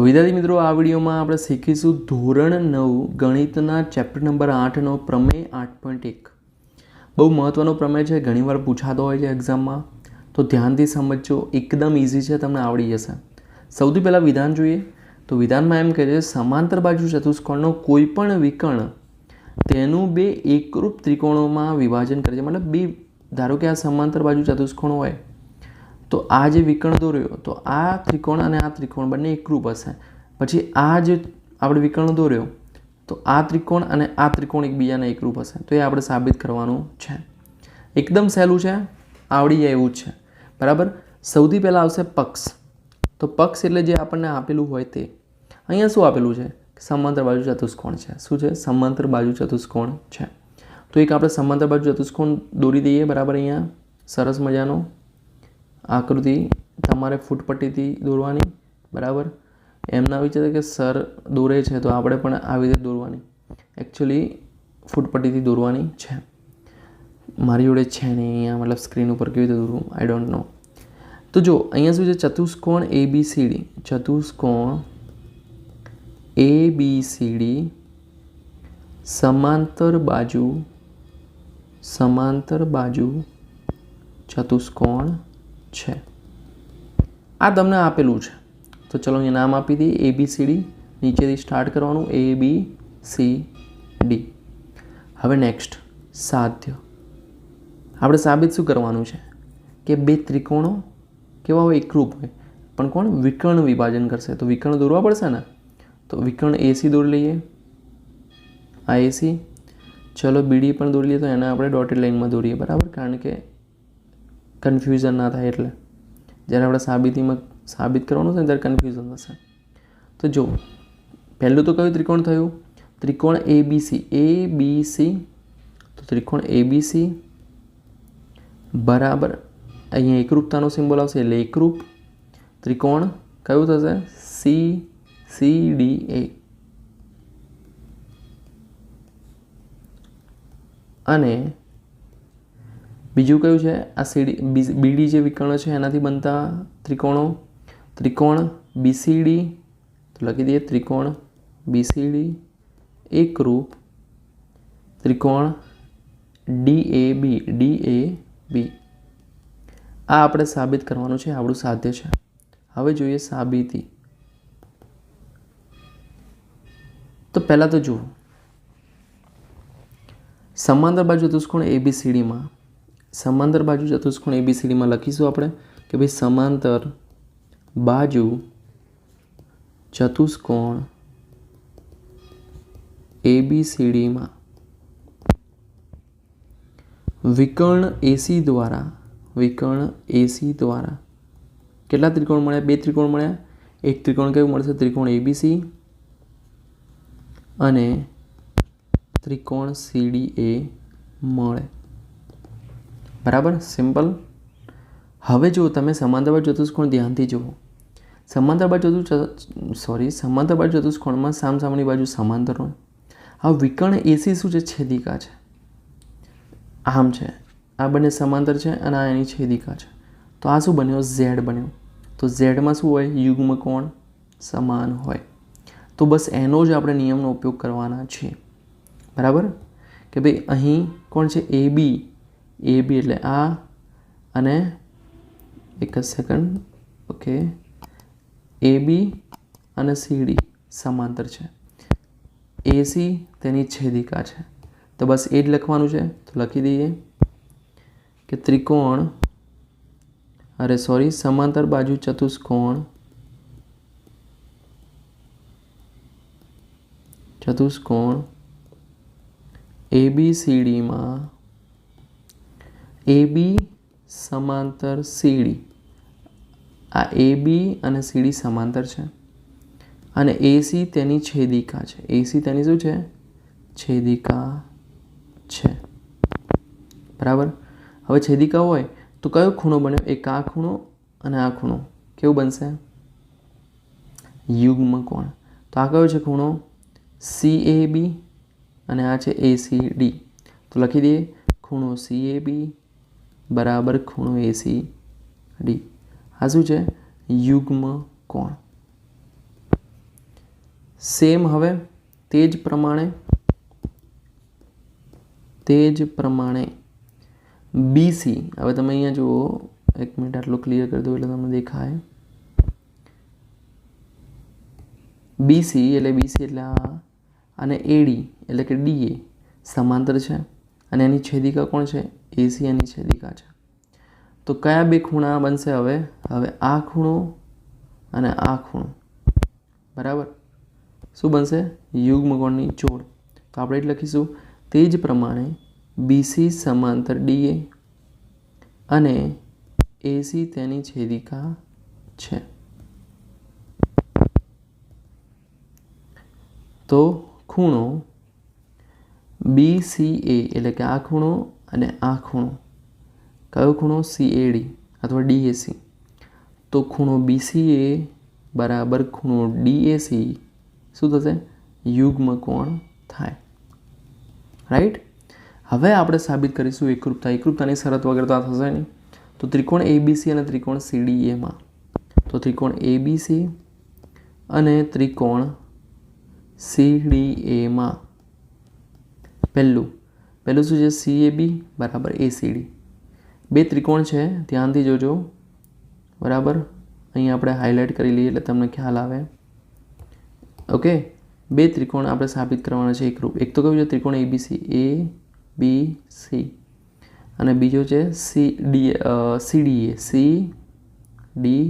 વિદ્યાર્થી મિત્રો, આ વિડીયોમાં આપણે શીખીશું ધોરણ નવ, ગણિતના ચેપ્ટર નંબર આઠનો પ્રમેય આઠ પોઈન્ટ એક. બહુ મહત્ત્વનો પ્રમેય છે, ઘણીવાર પૂછાતો હોય છે એક્ઝામમાં તો ધ્યાનથી સમજજો, એકદમ ઇઝી છે, તમને આવડી જશે. સૌથી પહેલાં વિધાન જોઈએ. તો વિધાનમાં એમ કહે છે, સમાંતર બાજુ ચતુષ્કોણનો કોઈ પણ વિકર્ણ તેનું બે એકરૂપ ત્રિકોણોમાં વિભાજન કરે છે. મતલબ બે, ધારો કે આ સમાંતર બાજુ ચતુષ્કોણ હોય તો આ જે વિકર્ણ દોર્યો, તો આ ત્રિકોણ અને આ ત્રિકોણ બંને એકરૂપ હશે. પછી આ જે આપણે વિકર્ણ દોર્યો, તો આ ત્રિકોણ અને આ ત્રિકોણ એકબીજાને એકરૂપ હશે. તો એ આપણે સાબિત કરવાનું છે. એકદમ સહેલું છે, આવડી જાય એવું છે. બરાબર? સૌથી પહેલાં આવશે પક્ષ. તો પક્ષ એટલે જે આપણને આપેલું હોય તે. અહીંયા શું આપેલું છે? સમાંતર બાજુ ચતુષ્કોણ છે. શું છે? સમાંતર બાજુ ચતુષ્કોણ છે. તો એક આપણે સમાંતર બાજુ ચતુષ્કોણ દોરી દઈએ બરાબર અહીંયા. સરસ મજાનો. આકૃતિ તમારે ફૂટપટ્ટીથી દોરવાની, બરાબર? એમના વિચારે કે સર દોરે છે, તો આપણે પણ આવી રીતે દોરવાની. એકચ્યુઅલી ફૂટપટ્ટીથી દોરવાની છે. મારી જોડે છે નહીં, અહીંયા મતલબ સ્ક્રીન ઉપર કેવી રીતે દોરવું? આઈ ડોન્ટ નો તો જો, અહીંયા શું છે? ચતુષ્કોણ એ બી સી ડી ચતુષ્કોણ એ બી સી ડી સમાંતર બાજુ સમાંતર બાજુ ચતુષ્કોણ છે. આ તમને આપેલું છે. તો ચલો અહીંયા નામ આપી દઈએ. એ બી સી ડી નીચેથી સ્ટાર્ટ કરવાનું. એ બી સી ડી હવે નેક્સ્ટ સાધ્ય. આપણે સાબિત શું કરવાનું છે? કે બે ત્રિકોણો કેવા હોય? એકરૂપ હોય. પણ કોણ? વિકર્ણ વિભાજન કરશે. તો વિકર્ણ દોરવા પડશે ને? તો વિકર્ણ એસી દોરી લઈએ. આ એસી ચલો બીડી પણ દોરી લઈએ તો એને આપણે ડોટેડ લાઇનમાં દોરીએ. બરાબર? કારણ કે કન્ફ્યુઝન ના થાય એટલે. જ્યારે આપણે સાબિતીમાં સાબિત કરવાનું છે ને ત્યારે કન્ફ્યુઝન થશે. તો જો પહેલું તો કયું ત્રિકોણ થયું? ત્રિકોણ એ બી સી એ બી સી તો ત્રિકોણ એ બી સી બરાબર. અહીંયા એકરૂપતાનો સિમ્બોલ આવશે એટલે એકરૂપ. ત્રિકોણ કયું થશે? સી સી ડી એ અને બીજું કયું છે? આ સીડી બીડી જે વિકર્ણ છે, એનાથી બનતા ત્રિકોણો? ત્રિકોણ, બીસીડી, તો લખી દઈએ ત્રિકોણ, બીસીડી, એકરૂપ, ત્રિકોણ ડી એ બી ડી એ બી આ આપણે સાબિત કરવાનું છે, આપણું સાધ્ય છે. હવે જોઈએ સાબિતી. તો પહેલાં તો જુઓ. સમાંતર બાજુ ચતુષ્કોણ એબીસીડીમાં સમાંતર બાજુ ચતુષ્કોણ એબીસીડીમાં લખીશું આપણે કે ભાઈ સમાંતર બાજુ ચતુષ્કોણ એબીસીડીમાં વિકર્ણ એસી દ્વારા, વિકર્ણ એસી દ્વારા. કેટલા ત્રિકોણ મળ્યા? બે ત્રિકોણ મળ્યા. એક ત્રિકોણ કયું મળશે? ત્રિકોણ એબીસી અને ત્રિકોણ સીડી એ મળે. બરાબર? સિમ્પલ હવે જો તમે સમાંતર બાજુ ચતુષ્કોણ ધ્યાનથી જુઓ. સમાંતર બાજુ ચતુ સોરી સમાંતર બાજુ ચતુષ્કોણમાં સામસામની બાજુ સમાંતર હોય. હવે વિકર્ણ એસી શું છે? છેદિકા છે. આમ છે. આ બંને સમાંતર છે અને આ એની છેદિકા છે. તો આ શું બન્યો? ઝેડ બન્યો. તો ઝેડમાં શું હોય? યુગ્મ કોણ સમાન હોય. તો બસ એનો જ આપણે નિયમનો ઉપયોગ કરવાના છીએ. બરાબર? કે ભાઈ અહીં કોણ છે? એ બી એ બી એટલે આ અને એક જ સેકન્ડ ઓકે એ બી અને સીડી સમાંતર છે. એસી તેની છેદિકા છે. તો બસ એ જ લખવાનું છે. તો લખી દઈએ કે ત્રિકોણ, અરે સોરી સમાંતર બાજુ ચતુષ્કોણ ચતુષ્કોણ એ બી સીડીમાં એ બી સમાંતર સીડી આ એ બી અને સીડી સમાંતર છે. અને એસી તેની છેદિકા છે. એસી તેની શું છે? છેદિકા છે. બરાબર? હવે છેદિકા હોય તો કયો ખૂણો બન્યો? એક આ ખૂણો અને આ ખૂણો. કેવું બનશે? યુગ્મ કોણ તો આ કયો છે ખૂણો? સી એ બી અને આ છે એ સી ડી તો લખી દઈએ. ખૂણો સી એ બી બરાબર ખૂણો એસી ડી આ શું છે? યુગ્મ કોણ? સેમ હવે તે જ પ્રમાણે, તે જ પ્રમાણે બીસી હવે તમે અહીંયા જુઓ, એક મિનિટ આટલું ક્લિયર કરી દઉં એટલે તમને દેખાય. બીસી એટલે બીસી એટલે આ, અને એડી એટલે કે ડીએ સમાંતર છે. અને એની છેદિકા કોણ છે? એસી એની છેદિકા છે. તો કયા બે ખૂણા બનશે હવે? હવે આ ખૂણો અને આ ખૂણો. બરાબર? શું બનશે? યુગ્મકોણની જોડ. તો આપણે એટલે લખીશું. તે જ પ્રમાણે બીસી સમાંતર ડીએ અને એસી તેની છેદિકા છે. તો ખૂણો બી સી એ એટલે કે આ ખૂણો અને આ ખૂણો. કયો ખૂણો? સી એડી અથવા ડીએસી તો ખૂણો બીસીએ બરાબર ખૂણો ડીએસી શું થશે? યુગ્મ કોણ થાય. રાઈટ હવે આપણે સાબિત કરીશું એકરૂપતા. એકરૂપતાની શરત વગર તો આ થશે નહીં. તો ત્રિકોણ એબીસી અને ત્રિકોણ સીડીએમાં તો ત્રિકોણ એબીસી અને ત્રિકોણ સીડીએમાં પહેલું. પહેલું શું છે? સી એ બી બરાબર એસીડી બે ત્રિકોણ છે, ધ્યાનથી જોજો. બરાબર? અહીં આપણે હાઇલાઇટ કરી લઈએ એટલે તમને ખ્યાલ આવે. ઓકે બે ત્રિકોણ આપણે સાબિત કરવાના છે એકરૂપ એક તો કયું છે? ત્રિકોણ એબીસી એ બી સી અને બીજો છે C D CDA C D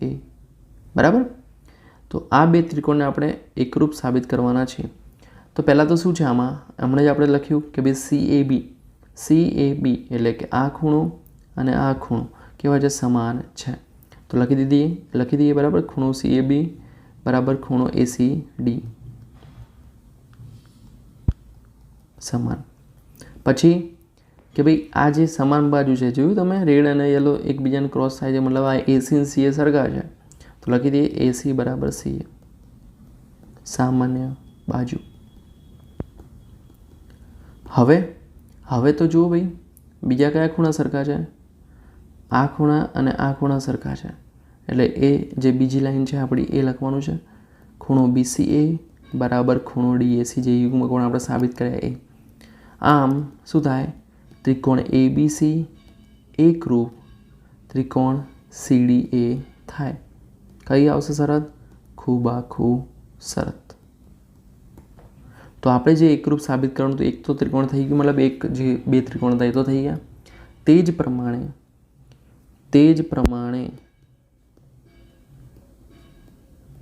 A બરાબર? તો આ બે ત્રિકોણને આપણે એકરૂપ સાબિત કરવાના છે તો પહેલાં તો શું છે આમાં? હમણાં જ આપણે લખ્યું કે ભાઈ સી એ બી સી એ બી એટલે કે આ ખૂણો અને આ ખૂણો કેવા છે? સમાન છે. તો લખી દીધી. લખી દઈએ બરાબર? ખૂણો સી એ બી બરાબર ખૂણો એ સી ડી સમાન. પછી કે ભાઈ આ જે સમાન બાજુ છે, જોયું તમે? રેડ અને યલો એકબીજાને ક્રોસ થાય છે, મતલબ આ એસી અને સીએ સરખા છે. તો લખી દઈએ એસી બરાબર સીએ સામાન્ય બાજુ. હવે હવે તો જુઓ ભાઈ, બીજા કયા ખૂણા સરખા છે? આ ખૂણા અને આ ખૂણા સરખા છે. એટલે એ જે બીજી લાઈન છે આપણી, એ લખવાનું છે. ખૂણો બીસી એ બરાબર ખૂણો ડીએસી જે યુગમાં કોણ આપણે સાબિત કર્યા એ. આમ શું થાય? ત્રિકોણ એ બી સી એકરૂપ ત્રિકોણ સીડી એ થાય. કઈ આવશે શરત ખૂબ આખું શરત તો આપણે જે એકરૂપ સાબિત કરવાનું તો એક તો ત્રિકોણ થઈ ગયું, મતલબ એક જે બે ત્રિકોણ એ તો થઈ ગયા. તે જ પ્રમાણે, તે જ પ્રમાણે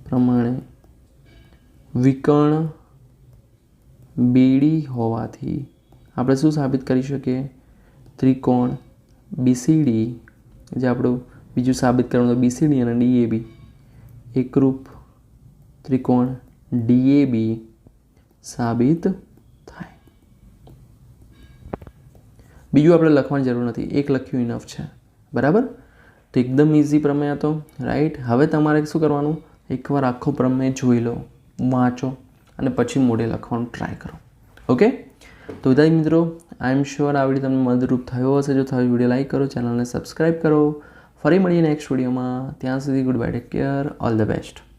પ્રમાણે વિકર્ણ બીડી હોવાથી આપણે શું સાબિત કરી શકીએ? ત્રિકોણ બીસીડી, જે આપણું બીજું સાબિત કરવાનું બીસીડી અને ડીએબી. એકરૂપ ત્રિકોણ ડીએબી સાબિત થાય. બીજું આપણે લખવાની જરૂર નથી. એક લખ્યું ઇનફ છે. બરાબર? તો એકદમ ઇઝી પ્રમેય હતો. રાઈટ હવે તમારે શું કરવાનું? એકવાર આખો પ્રમેય જોઈ લો. વાંચો. અને પછી મોઢે લખવાનું ટ્રાય કરો. ઓકે તો વિદ્યાર્થી મિત્રો આઈ એમ શ્યોર આ વીડિયો તમને મદદરૂપ થયો હશે. જો થયો વીડિયો લાઈક કરો ચેનલને સબસ્ક્રાઈબ કરો. ફરી મળીએ નેક્સ્ટ વિડીયોમાં ત્યાં સુધી good bye take care all the best